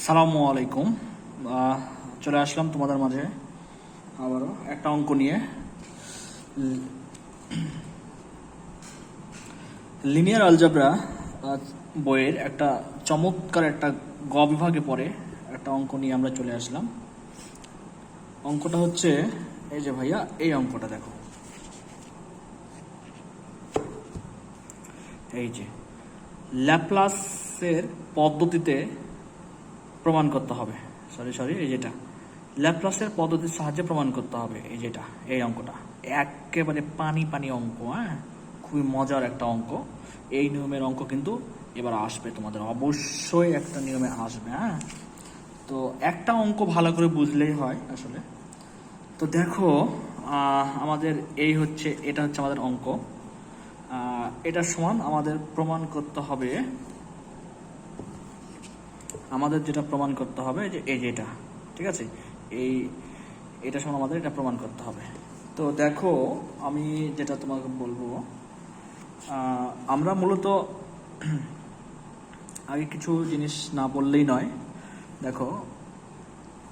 সালামু আলাইকুম। চলে আসলাম তোমাদের মাঝে আবারও একটা অঙ্ক নিয়ে। লিনিয়ার আলজাবরা বইয়ের একটা চমৎকার একটা গ বিভাগে পড়ে একটা অঙ্ক নিয়ে আমরা চলে আসলাম। অঙ্কটা হচ্ছে, এই যে ভাইয়া, এই অঙ্কটা দেখো। এই যে, ল্যাপ্লাসের পদ্ধতিতে প্রমাণ করতে হবে। সরি সরি এই যেটা। ল্যাপ্লাসের পদ্ধতির সাহায্যে প্রমাণ করতে হবে, এই যেটা, এই অঙ্কটা। একেবারে পানি পানি অঙ্ক হ্যাঁ? খুবই মজার একটা অঙ্ক। এই নিয়মের অঙ্ক কিন্তু এবার আসবে তোমাদের, অবশ্যই একটা নিয়মে আসবে হ্যাঁ? তো একটা অঙ্ক ভালো করে বুঝলেই হয় আসলে। তো দেখো আমাদের এই হচ্ছে, এটা হচ্ছে আমাদের অঙ্ক। এটা সমান আমাদের প্রমাণ করতে হবে আমাদের যেটা প্রমাণ করতে হবে যে এই যে এটা, ঠিক আছে? এই, এটা সমান আমাদের এটা প্রমাণ করতে হবে। তো দেখো, আমি যেটা তোমাকে বলব আমরা মূলত আগে কিছু জিনিস না বললেই নয়। দেখো,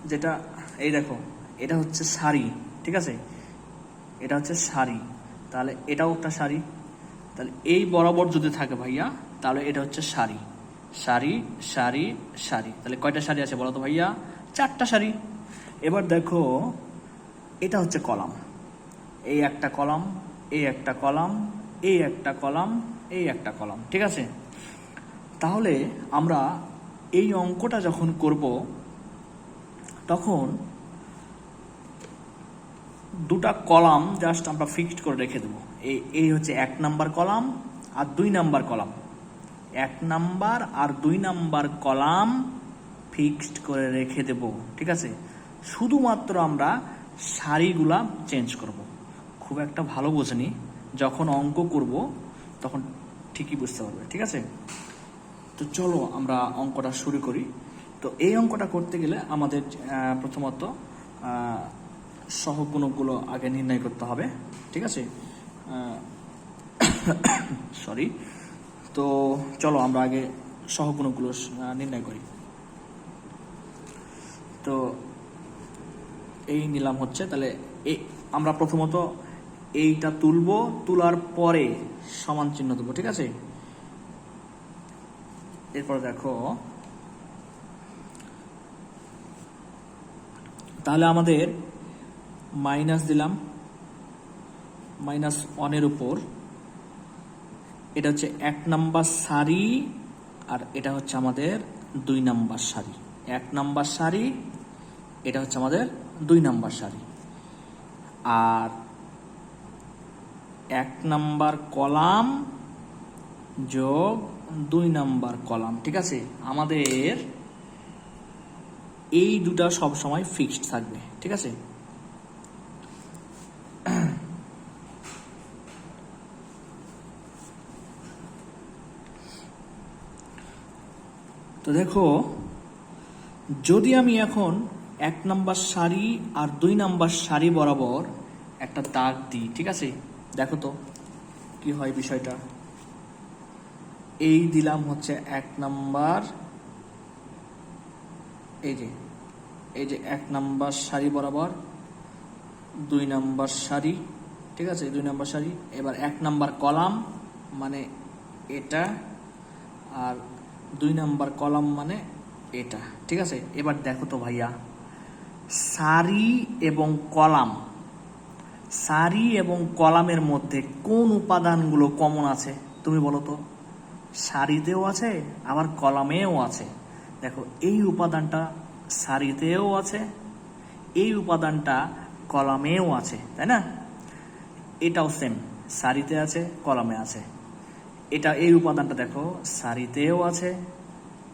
যেটা, এই দেখো, এটা হচ্ছে শাড়ি, ঠিক আছে? এটা হচ্ছে শাড়ি, তাহলে এটাও একটা শাড়ি। তাহলে এই বরাবর যদি থাকে ভাইয়া, তাহলে এটা হচ্ছে শাড়ি। শাড়ি শাড়ি শাড়ি। তাহলে কয়টা শাড়ি আছে বলো তো ভাইয়া? চারটা শাড়ি। এবার দেখো, এটা হচ্ছে কলাম। এই একটা কলাম, এই একটা কলাম, এই একটা কলাম, এই একটা কলাম, ঠিক আছে? তাহলে আমরা এই অঙ্কটা যখন করব, তখন দুটা কলাম জাস্ট আমরা ফিক্সড করে রেখে দেবো। এই এই হচ্ছে এক নাম্বার কলাম আর দুই নাম্বার কলাম। এক নাম্বার আর দুই নাম্বার কলাম ফিক্সড করে রেখে দেব, ঠিক আছে? শুধুমাত্র আমরা সারিগুলা চেঞ্জ করব। খুব একটা ভালো বোঝেনি। যখন অঙ্ক করব, তখন ঠিকই বুঝতে পারবে, ঠিক আছে? তো চলো আমরা অঙ্কটা শুরু করি। তো এই অঙ্কটা করতে গেলে আমাদের প্রথমত সহগুণকগুলো আগে নির্ণয় করতে হবে, ঠিক আছে? সরি তো চলো আমরা আগে সহগুণকগুলো নির্ণয় করি। তো এই নিলাম হচ্ছে, তাহলে এই আমরা প্রথমত এইটা তুলবো, তোলার পরে সমান চিহ্ন দেবো, ঠিক আছে? এরপর দেখো, তাহলে আমাদের মাইনাস দিলাম মাইনাস ওয়ানের উপর এটা হচ্ছে এক নাম্বার সারি আর এটা হচ্ছে আমাদের দুই নাম্বার সারি এক নাম্বার সারি এটা হচ্ছে আমাদের দুই নাম্বার সারি আর এক নাম্বার কলাম যোগ দুই নাম্বার কলাম, ঠিক আছে? আমাদের এই দুটা সব সময় ফিক্সড থাকবে, ঠিক আছে? তো দেখো, যদি আমি এখন এক নাম্বার শাড়ি আর দুই নাম্বার শাড়ি বরাবর একটা দাগ দিই, ঠিক আছে? দেখো তো, কি হয় বিষয়টা? এই দিলাম হচ্ছে এক নাম্বার, এই যে এই যে এক নাম্বার শাড়ি বরাবর দুই নাম্বার শাড়ি, ঠিক আছে? দুই নাম্বার শাড়ি। এবার এক নাম্বার কলাম মানে এটা, আর দুই নাম্বার কলাম মানে এটা। ঠিক আছে? এবার দেখো তো ভাইয়া। সারি এবং কলাম। সারি এবং কলামের মধ্যে কোন উপাদানগুলো কমন আছে? তুমি বলো তো। সারিতেও আছে, আবার কলামেও আছে। দেখো, এই উপাদানটা সারিতেও আছে, এই উপাদানটা কলামেও আছে, তাই না? এটাও সেম সারিতে আছে, কলামে আছে। এটা এই উপাদানটা দেখো, সারিতেও আছে,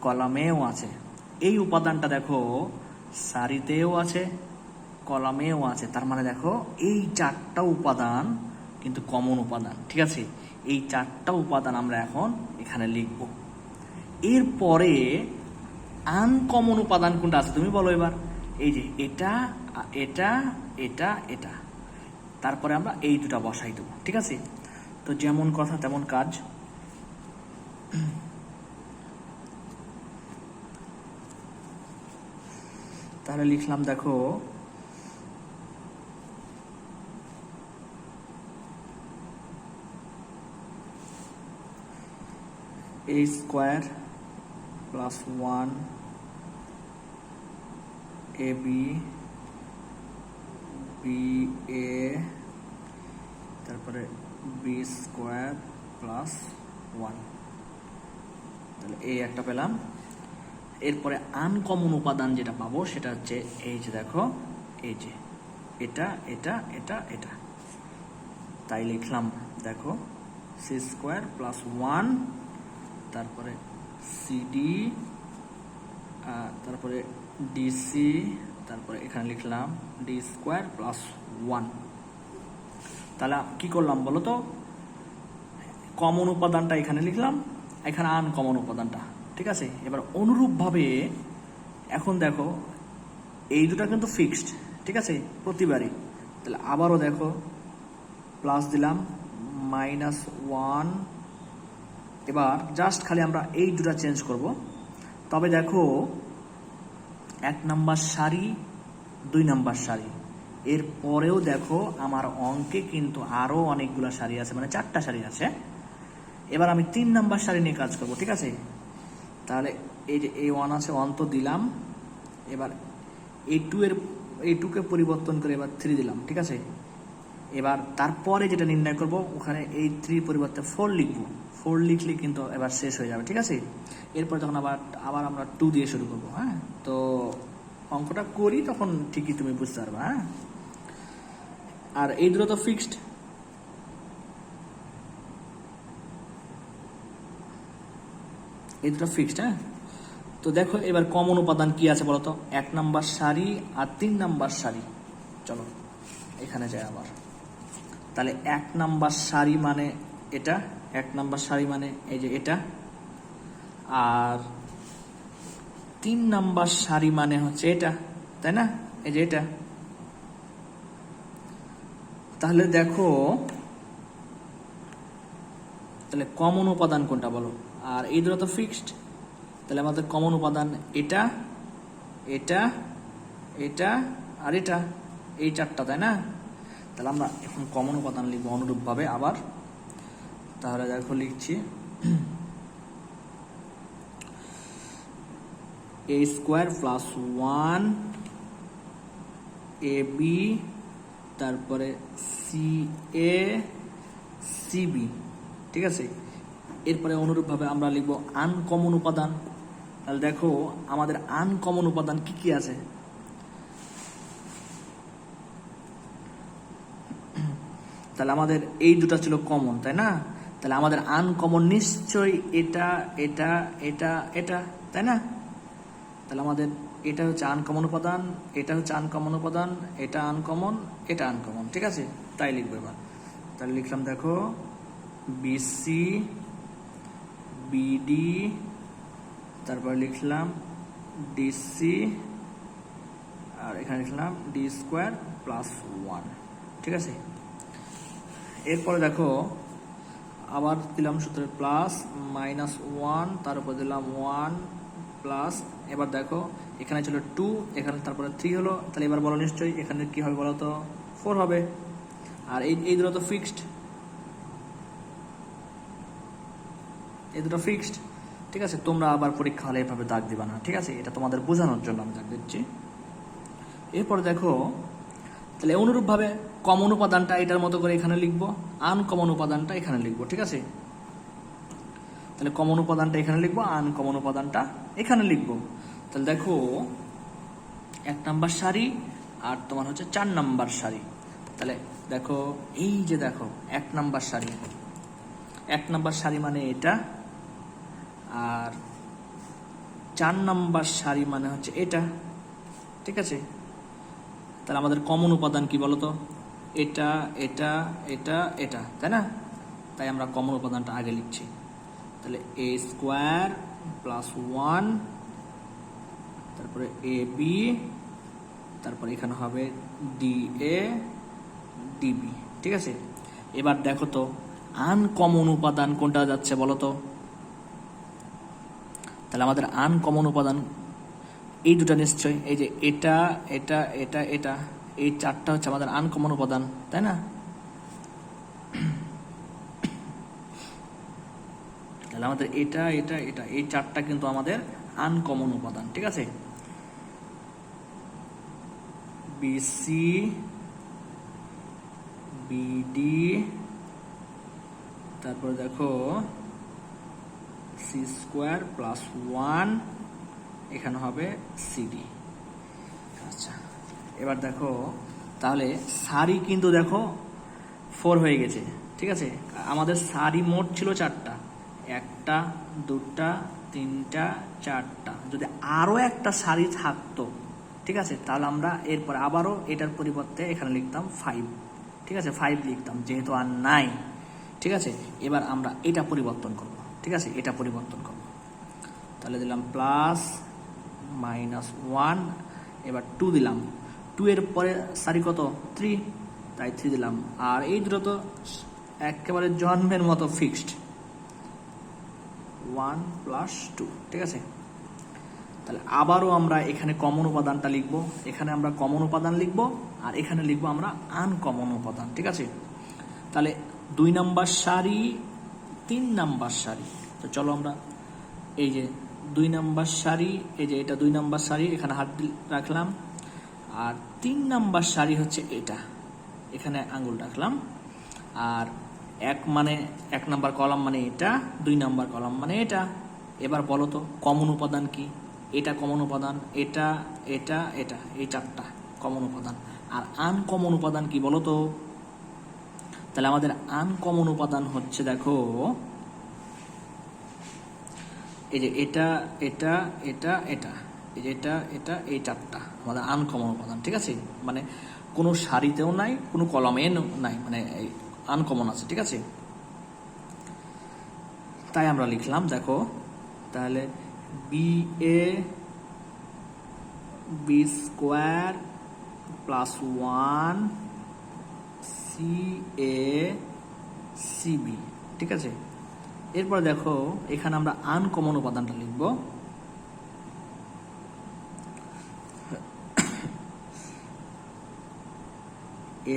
কলামেও আছে। এই উপাদানটা দেখো, সারিতেও আছে, কলামেও আছে। তার মানে দেখো, এই চারটা উপাদান কিন্তু কমন উপাদান, ঠিক আছে? এই চারটা উপাদান আমরা এখন এখানে লিখব। এরপরে আনকমন উপাদান কোনটা আছে তুমি বলো এবার। এই যে এটা এটা এটা এটা। তারপরে আমরা এই দুটা বসাই দেবো, ঠিক আছে? তো যেমন কথা, তেমন কাজ। তাহলে লিখলাম, দেখো A square plus one A B B A তারপরে বি স্কোয়ার প্লাস ওয়ান তাহলে এই একটা পেলাম। এরপরে আনকমন উপাদান যেটা পাবো সেটা হচ্ছে এই যে দেখো, এই যে এটা এটা এটা এটা। তাই লিখলাম, দেখো সি স্কোয়ার প্লাস ওয়ান তারপরে সিডি তারপরে ডিসি তারপরে এখানে লিখলাম ডি স্কোয়ার প্লাস ওয়ান তাহলে কি করলাম বলো তো? কমন উপাদানটা এখানে লিখলাম। এখানে আনকমন উপাদানটা। ঠিক আছে? এবার অনুরূপভাবে এখন দেখো, এই দুটা কিন্তু ফিক্সড ঠিক আছে? প্রতিবারই। তাহলে আবারও দেখো প্লাস দিলাম মাইনাস ওয়ান এবার জাস্ট খালি আমরা এই দুটা চেঞ্জ করব। তবে দেখো, এক নাম্বার সারি, দুই নাম্বার সারি। এর পরেও দেখো, আমার অঙ্কে কিন্তু আরও অনেকগুলো সারি আছে মানে চারটা সারি আছে। এবার আমি তিন নাম্বার সারি নিয়ে কাজ করব, ঠিক আছে? তাহলে এই যে এ ওয়ান আছে ওয়ান তো দিলাম। এবার এই টু এর এই টুকে পরিবর্তন করে এবার থ্রি দিলাম, ঠিক আছে? এবার তারপরে যেটা নির্ণয় করব, ওখানে এই থ্রি পরিবর্তে ফোর লিখব। ফোর লিখলে কিন্তু এবার শেষ হয়ে যাবে, ঠিক আছে? এরপর যখন আবার আবার আমরা টু দিয়ে শুরু করব হ্যাঁ? তো অঙ্কটা করি, তখন ঠিকই তুমি বুঝতে পারবে হ্যাঁ? আর এই দুটো তো ফিক্সড এই দুটো ফিক্সড হ্যাঁ? তো দেখো, এবার কমন উপাদান কি আছে বলতো? এক নাম্বার সারি আর তিন নাম্বার সারি চলো, এখানে যাই আবার। তাহলে এক নাম্বার সারি মানে এটা, এক নাম্বার সারি মানে এই যে এটা, আর তিন নাম্বার সারি মানে হচ্ছে এটা, তাই না? এই যে এটা। তাহলে দেখো, তাহলে কমন উপাদান কোনটা বলো? আর এই দুটো তো ফিক্সড তাহলে আমাদের কমন উপাদান এটা এটা এটা আর এটা। এই চারটা, তাই না? তাহলে আমরা এখন কমন উপাদান লিখব অনুরূপভাবে আবার। তাহলে দেখো লিখছি। A square plus one A B তারপরে সি এ সিবি ঠিক আছে? এরপরে অনুরূপভাবে আমরা লিখব আনকমন উপাদান। তাহলে দেখো, আমাদের আনকমন উপাদান কি কি আছে? তাহলে আমাদের এই দুটা ছিল কমন, তাই না? তাহলে আমাদের আনকমন নিশ্চয়ই এটা এটা এটা এটা, তাই না? তাহলে আমাদের এটা হচ্ছে আনকমন উপাদান, এটা হচ্ছে আনকমন উপাদান, এটা আনকমন এটা আনকমন, ঠিক আছে? তাই লিখব এবার। তাহলে লিখলাম, দেখো বিসি বিডি তারপর লিখলাম ডিসি আর এখানে লিখলাম ডি স্কোয়ার প্লাস ওয়ান ঠিক আছে? এরপরে দেখো, আবার দিলাম সূত্রের প্লাস মাইনাস ওয়ান তার উপর দিলাম ওয়ান প্লাস এবার দেখো, এখানে ছিল টু এখানে তারপরে থ্রি হলো, তাহলে এবার বলো নিশ্চয়ই, এখানে কি হবে বলো তো? ফোর হবে। আর এই এই দুটো তো ফিক্সড এই দুটো ফিক্সড ঠিক আছে? তোমরা আবার পরীক্ষা হলে এভাবে দাগ দিবা না, ঠিক আছে? এটা তোমাদের বোঝানোর জন্য আমি দাগ দিচ্ছি। এরপর দেখো, তাহলে অনুরূপভাবে কমন উপাদানটা এটার মতো করে এখানে লিখব আনকমন উপাদানটা এখানে লিখব, ঠিক আছে? তাহলে কমন উপাদানটা এখানে লিখব আনকমন উপাদানটা এখানে লিখব। তাহলে দেখো, এক নাম্বার সারি আর তোমার হচ্ছে চার নাম্বার সারি। তাহলে দেখো, এই যে দেখো, এক নাম্বার সারি। এক নাম্বার সারি মানে এটা আর চার নাম্বার সারি মানে হচ্ছে এটা। ঠিক আছে? তাহলে আমাদের কমন উপাদান কি বলতো? এটা এটা এটা এটা। তাই না? তাই আমরা কমন উপাদানটা আগে লিখছি। তাহলে এ স্কোয়ার প্লাস ওয়ান তারপরে এ বি তারপরে এখানে হবে ডি এ ডিবি ঠিক আছে? এবার দেখো তো আনকমন উপাদান কোনটা যাচ্ছে বলো তো তাহলে আমাদের আনকমন উপাদান, এই দুটো নিশ্চয়, এই যে এটা এটা এটা এটা, এই চারটা হচ্ছে আমাদের আনকমন উপাদান, তাই না? তাহলে আমাদের এটা এটা এটা, এই চারটা কিন্তু আমাদের আনকমন উপাদান, ঠিক আছে? বিসি বিডি তারপরে দেখো সি স্কোয়ার প্লাস ওয়ান এখানে হবে সিডি আচ্ছা এবার দেখো, তাহলে সারি কিন্তু দেখো ফোর হয়ে গেছে, ঠিক আছে? আমাদের সারি মোট ছিল চারটা। একটা, দুটা, তিনটা, চারটা। যদি আরও একটা সারি থাকতো, ঠিক আছে? তাহলে আমরা এরপর আবারও এটার পরিবর্তে এখানে লিখতাম ফাইভ ঠিক আছে? ফাইভ লিখতাম, যেহেতু আর নাই, ঠিক আছে? এবার আমরা এটা পরিবর্তন করব। ঠিক আছে? এটা পরিবর্তন করব। তাহলে দিলাম প্লাস মাইনাস ওয়ান এবার টু দিলাম। টু এর পরে সারি কত? থ্রি তাই থ্রি দিলাম। আর এই দুটো তো একেবারে জন্মের মতো ফিক্সড ওয়ান প্লাস টু ঠিক আছে? তাহলে আবারও আমরা এখানে কমন উপাদানটা লিখব। এখানে আমরা কমন উপাদান লিখব, আর এখানে লিখব আমরা আনকমন উপাদান, ঠিক আছে? তাহলে দুই নম্বর সারি তিন নাম্বার সারি তো চলো আমরা এই যে দুই নাম্বার সারি এই যে এটা দুই নাম্বার সারি এখানে হাত রাখলাম। আর তিন নাম্বার সারি হচ্ছে এটা। এখানে আঙ্গুল রাখলাম। আর এক মানে এক নাম্বার কলাম মানে এটা, দুই নাম্বার কলাম মানে এটা। এবার বলো তো, কমন উপাদান কি? এটা কমন উপাদান, এটা এটা এটা, এই চারটা কমন উপাদান। আর আনকমন উপাদান কি বলো তো? তাহলে আমাদের আনকমন উপাদান হচ্ছে দেখো, এই যে এটা এটা এটা এটা, এই যে এটা এটা, এই চারটা, আমাদের আনকমন উপাদান, ঠিক আছে? মানে কোনো সারিতেও নাই, কোনো কলমে নাই মানে আনকমন আছে, ঠিক আছে? তাই আমরা লিখলাম, দেখো, তাহলে B A B square plus one C A CB ঠিক আছে? এরপর দেখো, এখানে আমরা আনকমন উপাদানটা লিখব।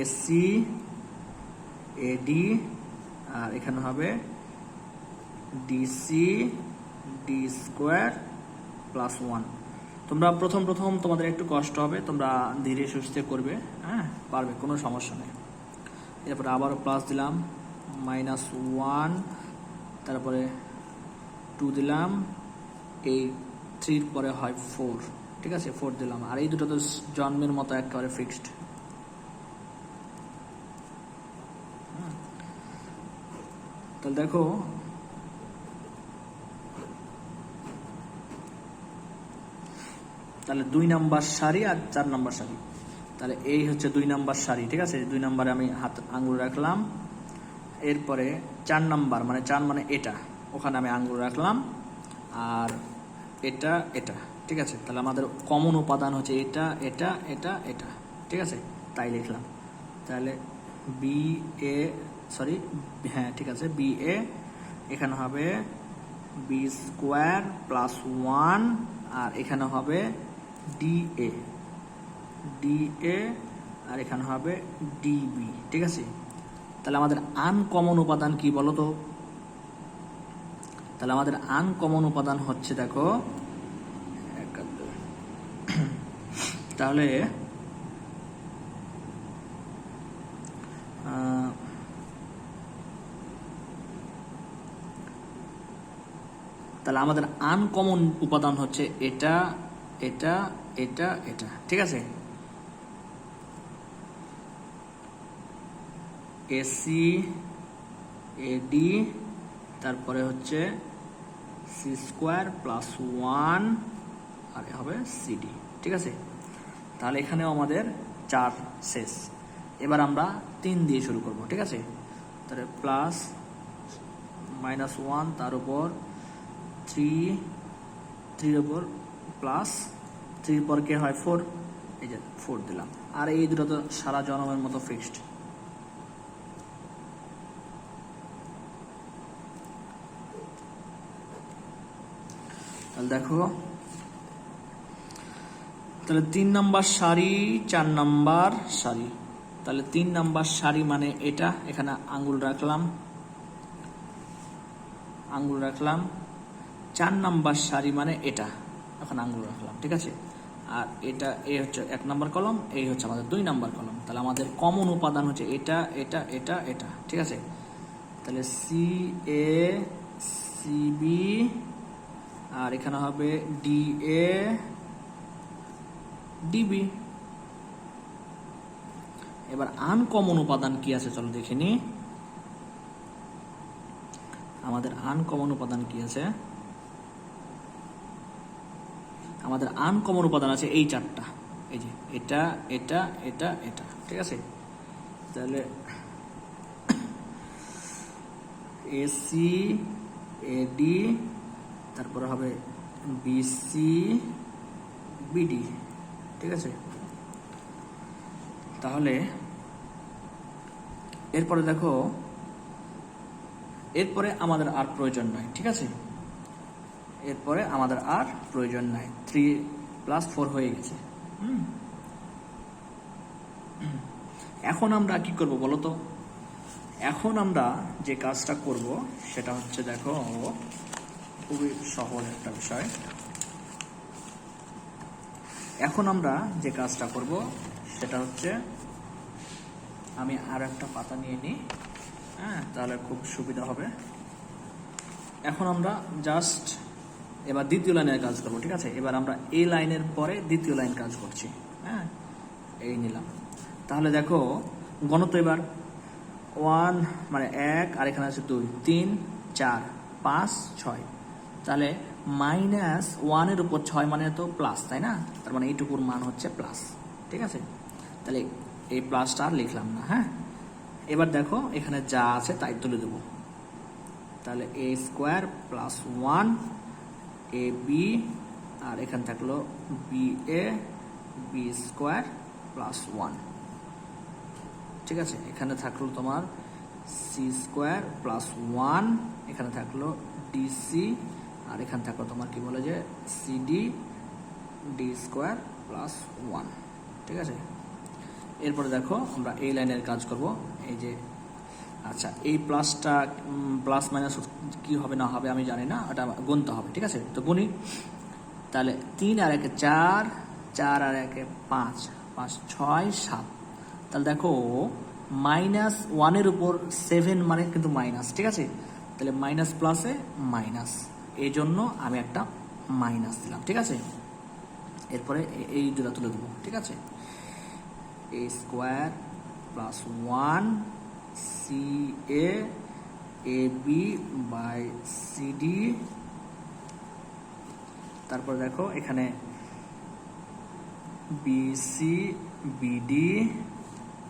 এসি এডি আর এখানে হবে DC D square plus one তোমরা প্রথম প্রথম তোমাদের একটু কষ্ট হবে, তোমরা ধীরে সুস্থে করবে হ্যাঁ? পারবে, কোনো সমস্যা নেই। এরপরে আবারও প্লাস দিলাম মাইনাস ওয়ান তারপরে টু দিলাম, এই থ্রির পরে হয় ফোর ঠিক আছে? ফোর দিলাম। আর এই দুটো তো জন্মের মতো একেবারে ফিক্সড তাহলে দেখো, তাহলে দুই নাম্বার সারি আর চার নাম্বার সারি তাহলে এই হচ্ছে দুই নাম্বার সারি, ঠিক আছে? দুই নাম্বারে আমি হাত আঙ্গুল রাখলাম। এরপরে চার নাম্বার মানে চার মানে এটা, ওখানে আমি আঙ্গুল রাখলাম। আর এটা এটা, ঠিক আছে? তাহলে আমাদের কমন উপাদান হচ্ছে এটা এটা এটা এটা, ঠিক আছে? তাই লিখলাম। তাহলে বি এ সরি হ্যাঁ ঠিক আছে বি এ এখানে হবে বি স্কোয়ার প্লাস ওয়ান আর এখানে হবে ডি এ ডি এ আর এখানে হবে ডিবি ঠিক আছে? তাহলে আমাদের আনকমন উপাদান কি বলো তো? তাহলে আমাদের আনকমন উপাদান হচ্ছে দেখো। তাহলে তাহলে আমাদের আনকমন উপাদান হচ্ছে এটা এটা এটা এটা, ঠিক আছে? এসি এডি তারপরে হচ্ছে সি স্কোয়ার প্লাস ওয়ান আর হবে সিডি ঠিক আছে? তাহলে এখানেও আমাদের চার শেষ। এবার আমরা তিন দিয়ে শুরু করব, ঠিক আছে? তাহলে প্লাস মাইনাস ওয়ান তার উপর থ্রি থ্রির উপর প্লাস থ্রির পর কে হয়? ফোর এই যে ফোর দিলাম। আর এই দুটো তো সারা জনমের মতো ফিক্সড তাহলে দেখো। তাহলে তিন নাম্বার সারি, চার নাম্বার সারি। তাহলে তিন নাম্বার সারি মানে এটা, এখানে আঙ্গুল রাখলাম। আঙ্গুল রাখলাম। চার নাম্বার সারি মানে এটা, এখন আঙ্গুল রাখলাম, ঠিক আছে? আর এটা, এ হচ্ছে এক নাম্বার কলম, এই হচ্ছে আমাদের দুই নাম্বার কলম। তাহলে আমাদের কমন উপাদান হচ্ছে এটা এটা এটা এটা, ঠিক আছে? তাহলে সি এ সি বি আর এখানে হবে ডি এ ডিবি এবার আনকমন উপাদান কি আছে চলো দেখে নি। আমাদের আনকমন উপাদান কি আছে? আমাদের আনকমন উপাদান আছে এই চারটা। এই যে এটা এটা এটা এটা, ঠিক আছে? তাহলে এসি এডি তারপরে হবে বিসি বিডি ঠিক আছে? তাহলে এরপরে দেখো, এরপরে আমাদের আর প্রয়োজন নাই, ঠিক আছে? এরপরে আমাদের আর প্রয়োজন নাই। থ্রি প্লাস ফোর হয়ে গেছে। এখন আমরা কি করব বলো তো? এখন আমরা যে কাজটা করব, সেটা হচ্ছে দেখো খুবই সহজ একটা বিষয়। এখন আমরা যে কাজটা করব, সেটা হচ্ছে আমি আর একটা পাতা নিয়ে নিই। হ্যাঁ তাহলে খুব সুবিধা হবে। এখন আমরা জাস্ট এবার দ্বিতীয় লাইনের কাজ করব, ঠিক আছে? এবার আমরা এই লাইনের পরে দ্বিতীয় লাইন কাজ করছি। হ্যাঁ এই নিলাম। তাহলে দেখো, গণত এবার ওয়ান মানে এক, আর এখানে আছে দুই, তিন, চার, পাঁচ, ছয়। তাহলে মাইনাস ওয়ানের উপর ছয় মানে তো প্লাস তাই না? তার মানে এইটুকুর মান হচ্ছে প্লাস ঠিক আছে? তাহলে এই প্লাসটা আর লিখলাম না হ্যাঁ? এবার দেখো, এখানে যা আছে তাই তুলে দেবো। তাহলে A square plus one A B আর এখানে থাকল B A B square plus one ঠিক আছে? এখানে থাকল তোমার সি স্কোয়ার প্লাস ওয়ান এখানে থাকল ডিসি আর এখান থাকল তোমার কি বলে যে CD D square plus one ঠিক আছে? এরপরে দেখো আমরা এই লাইনের কাজ করব। এই যে আচ্ছা এই প্লাসটা প্লাস মাইনাস কি হবে না হবে আমি জানি না, ওটা গুনতে হবে, ঠিক আছে? তো গুনি। তাহলে তিন আর একে চার চার আর একে পাঁচ পাঁচ, ছয়, সাত। তাহলে দেখো মাইনাস ওয়ানের উপর সেভেন মানে কিন্তু মাইনাস ঠিক আছে? তাহলে মাইনাস প্লাসে মাইনাস এই জন্য আমি একটা মাইনাস দিলাম, ঠিক আছে? এরপরে এই দুটা তুলে দেবো, ঠিক আছে? A square plus one C A A B by C D. তারপর দেখো, এখানে বিসি বিডি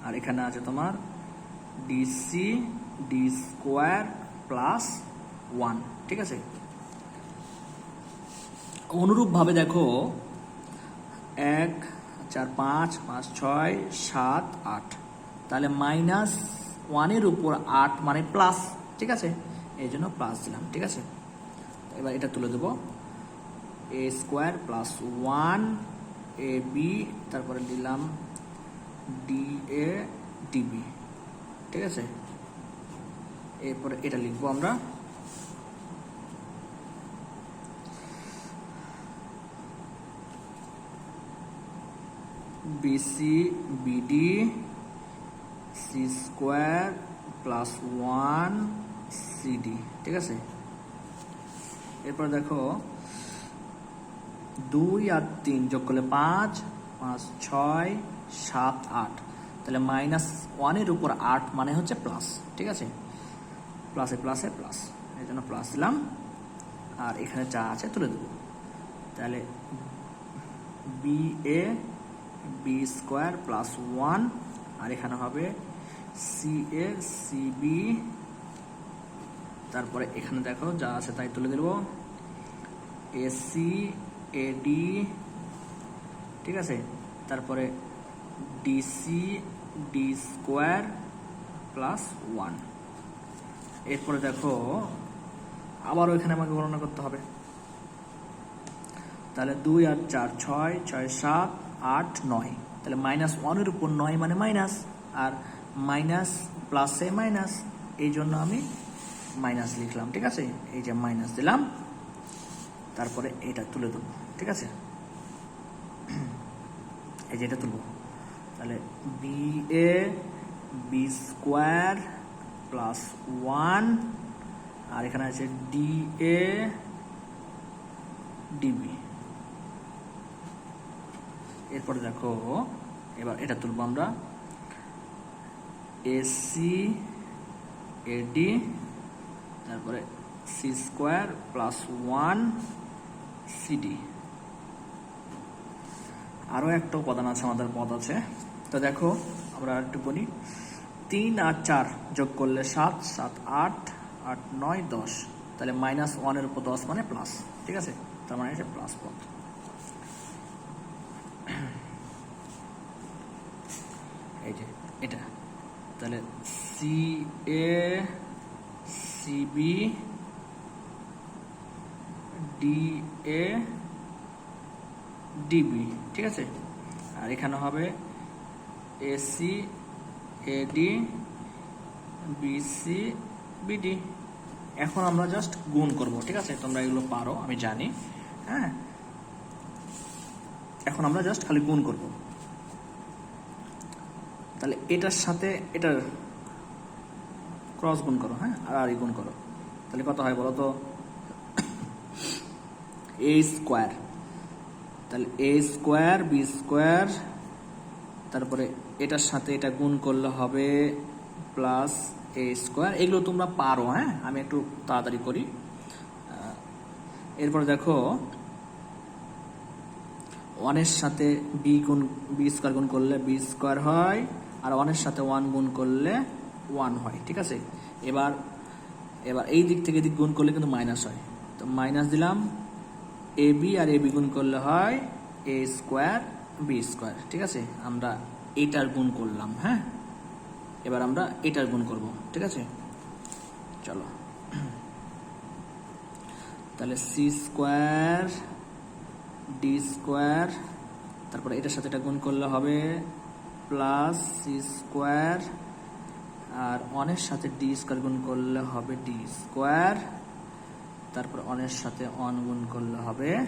আর এখানে আছে তোমার DC D square plus one, ঠিক আছে? অনুরূপভাবে দেখো, এক, চার, পাঁচ পাঁচ, ছয়, সাত, আট। তাহলে মাইনাস ওয়ানের উপর আট মানে প্লাস ঠিক আছে? এই জন্য প্লাস দিলাম, ঠিক আছে? এবার এটা তুলে দেবো। A square plus one A B তারপরে দিলাম ডি এ ডিবি ঠিক আছে? এরপরে এটা লিখব আমরা। BC BD C square plus one CD ঠিক আছে? এরপর দেখো, দুই আর তিন যোগ করলে পাঁচ পাঁচ, ছয়, সাত, আট। তাহলে মাইনাস ওয়ানের উপর আট মানে হচ্ছে প্লাস ঠিক আছে? প্লাসে প্লাসে প্লাস এই জন্য প্লাস দিলাম। আর এখানে যা আছে তুলে দেবো। তাহলে B A B square plus one আর এখানে হবে সি এ সি বি তারপরে এখানে দেখো যা আছে তাই তুলে দেবো এসি এডি ঠিক আছে? তারপরে DC D square plus one এরপরে দেখো, আবারও এখানে আমাকে গণনা করতে হবে। তাহলে দুই আর চার, ছয় ছয়, সাত আট নয়। তাহলে মাইনাস ওয়ানের উপর নয় মানে মাইনাস আর মাইনাস প্লাসে মাইনাস এই জন্য আমি মাইনাস লিখলাম, ঠিক আছে? এই যে মাইনাস দিলাম, তারপরে এটা তুলে দেবো ঠিক আছে? এই যে এটা তুলব। তাহলে B A B square plus one আর এখানে আছে ডি এ ডিবি এরপরে দেখো, এবার এটা তুলব আমরা। এসি এডি তারপরে C square plus one CD আরও একটা উপাদান আছে, আমাদের পদ আছে। তো দেখো, আমরা একটু বলি, তিন আর চার যোগ করলে সাত সাত আট আট নয়, দশ। তাহলে মাইনাস ওয়ানের উপর দশ মানে প্লাস ঠিক আছে? তার মানে এটা প্লাস পদ এই যে এটা তাহলে C A CB D A DB ঠিক আছে? আর এখানে হবে এসি এডি বিসি বিডি এখন আমরা জাস্ট গুণ করব, ঠিক আছে? তোমরা এগুলো পারো, আমি জানি হ্যাঁ? এখন আমরা জাস্ট খালি গুণ করব। তাহলে এটার সাথে, এটার ক্রস গুণ করো হ্যাঁ? আর আর গুণ করো। তাহলে কত হয় বলো তো? এ স্কোয়ার তাহলে এ স্কোয়ার বি স্কোয়ার তারপরে এটার সাথে এটা গুণ করলে হবে প্লাস এ স্কোয়ার এগুলো তোমরা পারো হ্যাঁ? আমি একটু তাড়াতাড়ি করি। এরপর দেখো ওয়ানের সাথে বি গুণ বি স্কোয়ার গুণ করলে বি স্কোয়ার হয়, আর ওয়ানের সাথে ওয়ান গুণ করলে ওয়ান হয়, ঠিক আছে? এবার এবার এই দিক থেকে দিক গুণ করলে কিন্তু মাইনাস হয়। তো মাইনাস দিলাম এ বি আর এ বি গুণ করলে হয় এ স্কোয়ার বি স্কোয়ার ঠিক আছে? আমরা এইটার গুণ করলাম হ্যাঁ? এবার আমরা এটার গুণ করব, ঠিক আছে? চলো। তাহলে সি স্কোয়ার ডি স্কোয়ার তারপরে এটার সাথে এটা গুণ করলে হবে প্লাস সি স্কোয়ার আর অনের সাথে ডি স্কোয়ার গুণ করলে হবে ডি স্কোয়ার তারপর অনের সাথে অন গুণ করলে হবে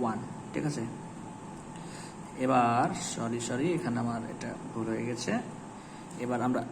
ওয়ান ঠিক আছে? এবার সরি সরি এখানে আমার এটা ভুল হয়ে গেছে। এবার আমরা